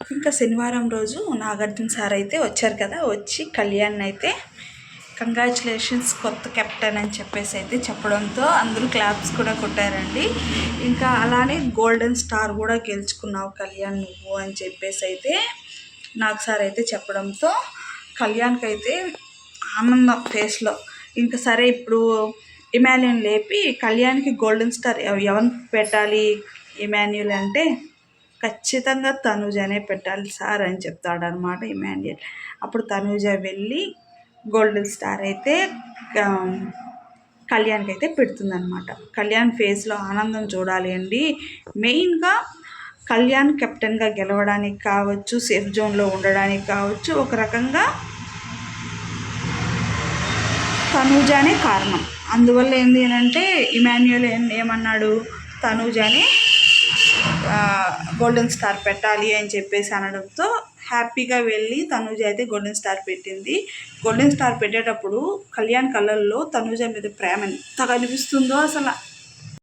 ఇంకా శనివారం రోజు నాగార్జున సార్ అయితే వచ్చారు కదా వచ్చి కళ్యాణ్ అయితే కంగ్రాచులేషన్స్ కొత్త కెప్టెన్ అని చెప్పేసి అయితే చెప్పడంతో అందరూ క్లాప్స్ కూడా కొట్టారండి. ఇంకా అలానే గోల్డెన్ స్టార్ కూడా గెలుచుకున్నావు కళ్యాణ్ నువ్వు అని చెప్పేసి అయితే నాకు సార్ అయితే చెప్పడంతో కళ్యాణ్కి అయితే ఆనందం ఫేస్లో ఇంకా సరే ఇప్పుడు ఇమాన్యుల్ లేపి కళ్యాణ్కి గోల్డెన్ స్టార్ ఎవరిని పెట్టాలి ఇమాన్యుల్ అంటే ఖచ్చితంగా తనూజనే పెట్టాలి సార్ అని చెప్తాడనమాట ఇమాన్యుల్ అప్పుడు తనూజ వెళ్ళి గోల్డెన్ స్టార్ అయితే కళ్యాణ్కి అయితే పెడుతుందనమాట కళ్యాణ్ ఫేస్లో ఆనందం చూడాలి అండి. మెయిన్గా కళ్యాణ్ కెప్టెన్గా గెలవడానికి కావచ్చు సేఫ్ జోన్లో ఉండడానికి కావచ్చు ఒక రకంగా తనూజానే కారణం. అందువల్ల ఏంటి అని అంటే ఇమాన్యుయల్ ఏమన్నాడు? తనూజాని గోల్డెన్ స్టార్ పెట్టాలి అని చెప్పేసి అనడంతో హ్యాపీగా వెళ్ళి తనూజ అయితే గోల్డెన్ స్టార్ పెట్టింది. గోల్డెన్ స్టార్ పెట్టేటప్పుడు కళ్యాణ్ కళ్ళల్లో తనూజ మీద ప్రేమ ఎంత కనిపిస్తుందో అసలు.